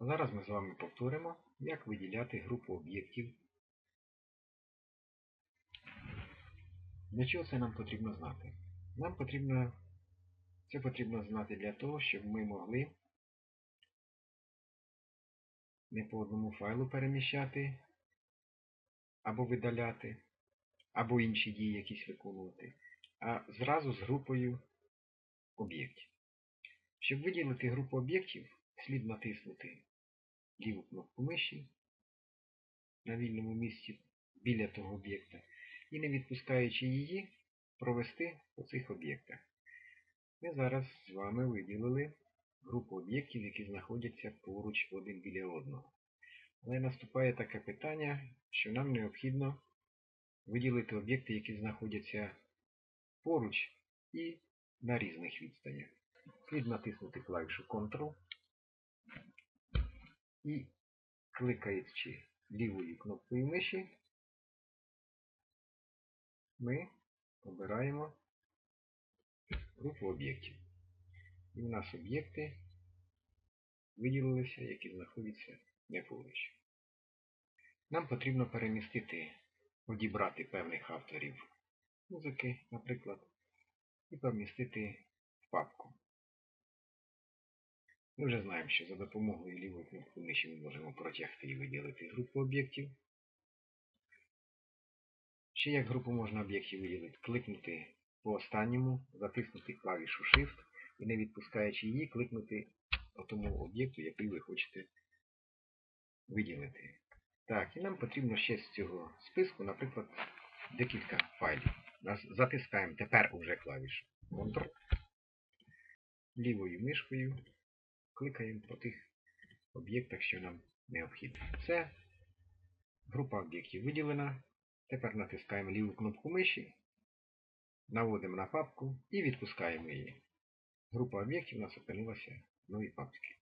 Зараз ми з вами повторимо, як виділяти групу об'єктів. Для чого це нам потрібно знати? Нам потрібно це потрібно знати для того, щоб ми могли не по одному файлу переміщати, або видаляти, або інші дії якісь виконувати, а зразу з групою об'єктів. Щоб виділити групу об'єктів, слід натиснути ліву кнопку миші на вільному місці біля того об'єкта і не відпускаючи її, провести по цих об'єктах. Ми зараз з вами виділили групу об'єктів, які знаходяться поруч один біля одного. Але наступає таке питання, що нам необхідно виділити об'єкти, які знаходяться поруч і на різних відстанях. Слід натиснути клавішу Ctrl і кликаючи лівою кнопкою миші, ми обираємо групу об'єктів. І в нас об'єкти виділилися, які знаходяться не поруч. Нам потрібно перемістити, одібрати певних авторів музики, наприклад, і помістити в папку. Ми вже знаємо, що за допомогою лівої кнопки миші ми можемо протягти і виділити групу об'єктів. Ще як групу можна об'єктів виділити, кликнути по останньому, затиснути клавішу Shift і не відпускаючи її, кликнути по тому об'єкту, який ви хочете виділити. Так, і нам потрібно ще з цього списку, наприклад, декілька файлів. Затискаємо тепер уже клавішу Ctrl. Лівою мишкою кликаємо по тих об'єктах, що нам необхідно. Все. Група об'єктів виділена. Тепер натискаємо ліву кнопку миші, наводимо на папку і відпускаємо її. Група об'єктів у нас опинилася в новій папці.